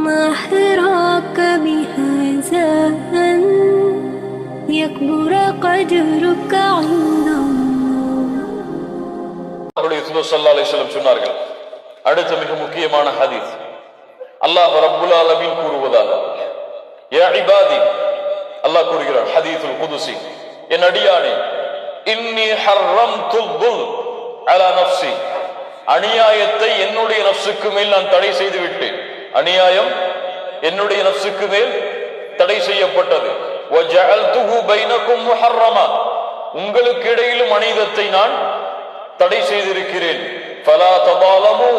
ما حراك بهذا أن يكبر قدرك عند الله அவருடைய சுதோ சல்லா அலிஸ்லம் சொன்னார்கள் அடுத்த மிக முக்கியமான ஹதீஸ் அல்லாஹ் ரப்புல் ஆலமீன் கூறுவதாக யா இபாதி அல்லாஹ் கூறுகிறார் ஹதீஸுல் குதுசி என் அடியானே இன்னி ஹர்ரம்துல் துல் அலா நஃப்ஸி அநியாயத்தை என்னுடைய நஃப்ஸுக்கு மேல் நான் தடை செய்து விட்டேன் அநியாயம் என்னுடைய நப்சுக்கு மேல் தடை செய்யப்பட்டது. உங்களுக்கு இடையிலும் அநீதத்தை நான் தடை செய்திருக்கிறேன். ஃபலா தபாலமு.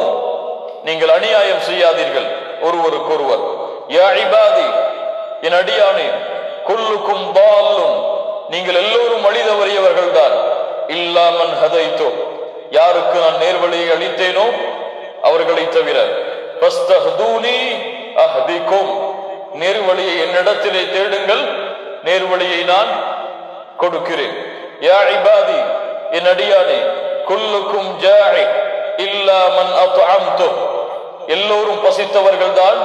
நீங்கள் அநியாயம் செய்யாதீர்கள். ஒருவருக்கொருவர். யா என் அடியானே கொல்லுக்கும் பாலும் நீங்கள் எல்லோரும் மனித தவறியவர்கள் தான் இல்லாமன் ஹதைத்தோ. யாருக்கு நான் நேர்வழியை அளித்தேனோ அவர்களை தவிர. நேர்வழியை என்னிடத்திலே தேடுங்கள். நேர்வழியை நான் கொடுக்கிறேன். யா இபாதி என் அடியானே குல்லுக்கும் ஜாஇ இல்லா மன் அத்அம்து எல்லோரும் பசித்தவர்கள் தான்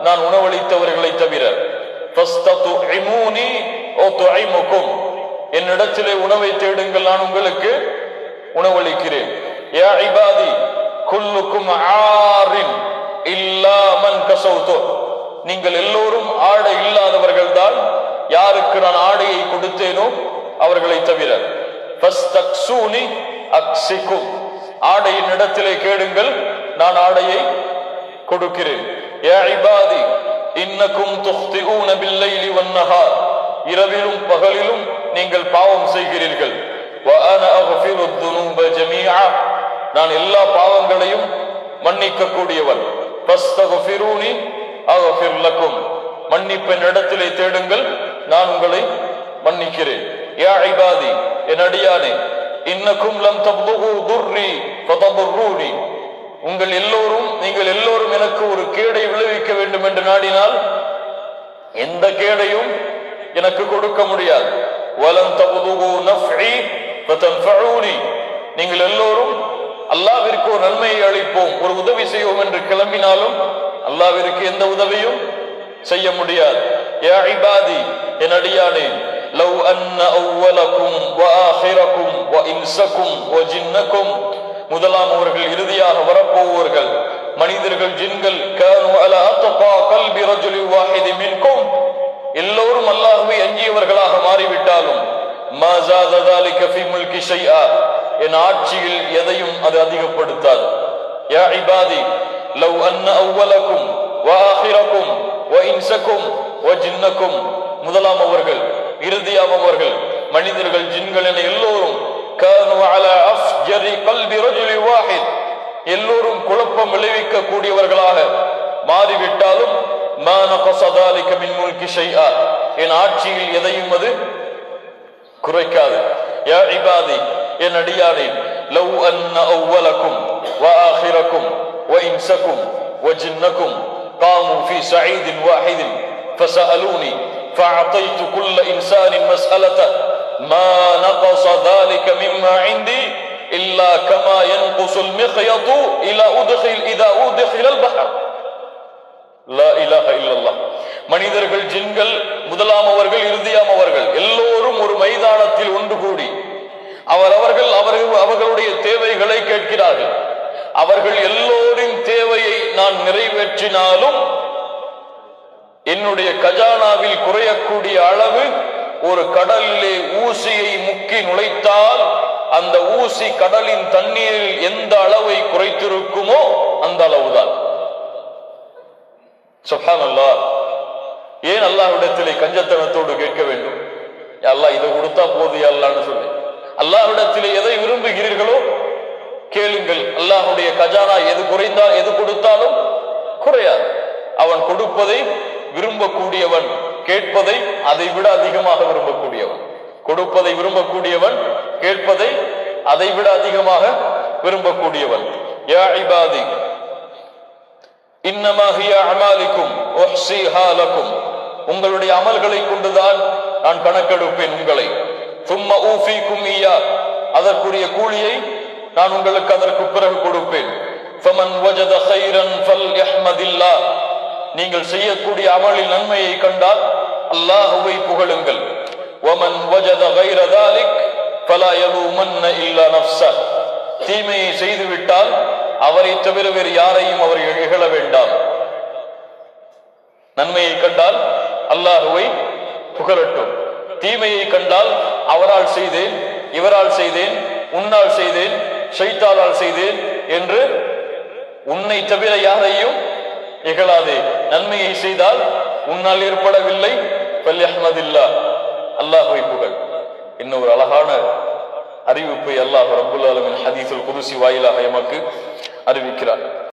நான் உணவளித்தவர்களை தவிர. ஃபஸ்ததுஇமூனி உத்இமுக்கும் என்னிடத்திலே உணவை தேடுங்கள் நான் உங்களுக்கு உணவளிக்கிறேன். யா இபாதி குல்லுக்கும் ஆரின். இல்லாமன் கசவுத்தோ நீங்கள் எல்லோரும் ஆடை இல்லாதவர்கள் தான் யாருக்கு நான் ஆடையை கொடுத்தேனோ அவர்களை தவிர. ஆடையின் இடத்திலே கேடுங்கள் நான் ஆடையை கொடுக்கிறேன். இரவிலும் பகலிலும் நீங்கள் பாவம் செய்கிறீர்கள். நான் எல்லா பாவங்களையும் மன்னிக்க கூடியவன் மன்னிப்பின் இடத்திலே தேடுங்கள் நான் உங்களை மன்னிக்கிறேன். யா இபாதி என் அடியானே இன்னக்கும் லம் தப்லுகு துர்ரி ஃபதபுர்ரூனி உங்கள் எல்லோரும் நீங்கள் எல்லோரும் எனக்கு ஒரு கேடை விளைவிக்க வேண்டும் என்று நாடினால் எந்த கேடையும் எனக்கு கொடுக்க முடியாது. வலம் தபுதுகு நஃப்இ ஃபதன்ஃபஊனி. நீங்கள் எல்லோரும் அல்லாஹ்விற்கு ஒரு நன்மையை அளிப்போம் ஒரு உதவி செய்வோம் என்று கிளம்பினாலும் அல்லாஹ்விற்கு எந்த உதவியும் செய்ய முடியாது யா இபாதி என் அடியானே லவ் அன்ன அவ்வலக்கும் வஆஹிரக்கும் வஇன்சக்கும் வஜின்னக்கும் முதலாம் அவர்கள் இறுதியாக வரப்போவர்கள் மனிதர்கள் ஜின்கள் கானு அலா அத்கா கல்பி ரஜுலி வாஹிதி மின்கும் எல்லோரும் அல்லாஹ்வை அஞ்சியவர்களாக மாறிவிட்டாலும் மா ஜாத ذلك في ملك شيئا என் ஆட்சியில் எதையும் அது அதிகப்படுத்தாது. யா இபாதி லவ் அன்ன அவ்வலக்கும் வாஹிரக்கும் இன்சக்கும் ஜின்னக்கும் முதலாம் அவர்கள் இறுதியாம் அவர்கள் மனிதர்கள் ஜின்கள் என எல்லோரும் எல்லோரும் குழப்பம் விளைவிக்க கூடியவர்களாக மாறிவிட்டாலும் என் ஆட்சியில் எதையும் அது குறைக்காது. யா இபாதி என் அடியானே லவ் அன்ன அவ்வலக்கும் وآخركم وإنسكم وجنكم قاموا في سعيد واحد فسألوني فأعطيت كل إنسان مسألته ما نقص ذلك مما عندي إلا كما ينقص المخيط إلى أدخل إذا أدخل البحر லா இலாஹ இல்லல்லாஹ் மனிதர்கள் ஜின்கள் முதலாம் அவர்கள் இறுதியாம் அவர்கள் எல்லோரும் ஒரு மைதானத்தில் ஒன்று கூடி அவர் அவர்கள் அவர்கள் அவர்களுடைய தேவைகளை கேட்கிறார்கள். அவர்கள் எல்லோரின் தேவையை நான் நிறைவேற்றினாலும் என்னுடைய கஜானாவில் குறையக்கூடிய அளவு ஒரு கடலிலே ஊசியை முக்கி நுழைத்தால் அந்த ஊசி கடலின் தண்ணீரில் எந்த அளவை குறைத்திருக்குமோ அந்த அளவுதான். சுப்ஹான் அல்லாஹ் ஏன் அல்லாஹ்விடத்திலே கஞ்சத்தனத்தோடு கேட்க வேண்டும்? அல்லா அல்லாஹ் இதை கொடுத்தா போது அல்லான்னு சொல்லி. அல்லாஹ்விடத்திலே எதை விரும்புகிறீர்களோ கேளுங்கள். அல்லாஹுடைய கஜானா எது குறைந்தால் எது கொடுத்தாலும் குறையாது. அவன் கொடுப்பதை விரும்பக்கூடியவன் கேட்பதை அதை விட அதிகமாக விரும்பக்கூடியவன். கொடுப்பதை விரும்பக்கூடியவன் கேட்பதை அதை விட அதிகமாக விரும்பக்கூடியவன். யா இபாதி இன்னமாகிய அமாலிக்கும் உங்களுடைய அமல்களை கொண்டுதான் நான் கணக்கெடுப்பேன் உங்களை. தும்ம ஊஃபி கும்மியா அதற்குரிய கூலியை நான் உங்களுக்கு அதற்கு பிறகு கொடுப்பேன். ஃபமன் வஜத ஹைரன் ஃபல் யஹ்மதில்லா. நீங்கள் செய்யக்கூடிய அமலில் நன்மையை கண்டால் அல்லாஹுவை புகழுங்கள். ஒமன் வஜத கைர தாலிக் ஃபலா யலூமன்ன இல்லா நஃப்ஸ. தீமையை செய்துவிட்டால் அவரை தவிர வேறு யாரையும் அவர் இகழ வேண்டாம். நன்மையை கண்டால் அல்லாஹுவை புகழட்டும். தீமையை கண்டால் அவரால் செய்தேன் இவரால் செய்தேன் உன்னால் செய்தேன் ஷைத்தாலால் செய்தேன் என்று உன்னை தவிர யாரையும் இகழாதே. நன்மையை செய்தால் உன்னால் ஏற்படவில்லை. பல்யஹ்மதில்லா அல்லாஹ் புகழ். இன்னும் ஒரு அழகான அறிவிப்பை அல்லாஹ் ரபுல்லாலமின் ஆலமின் குருசி குதுசி வாயிலாக எமக்கு அறிவிக்கிறார்.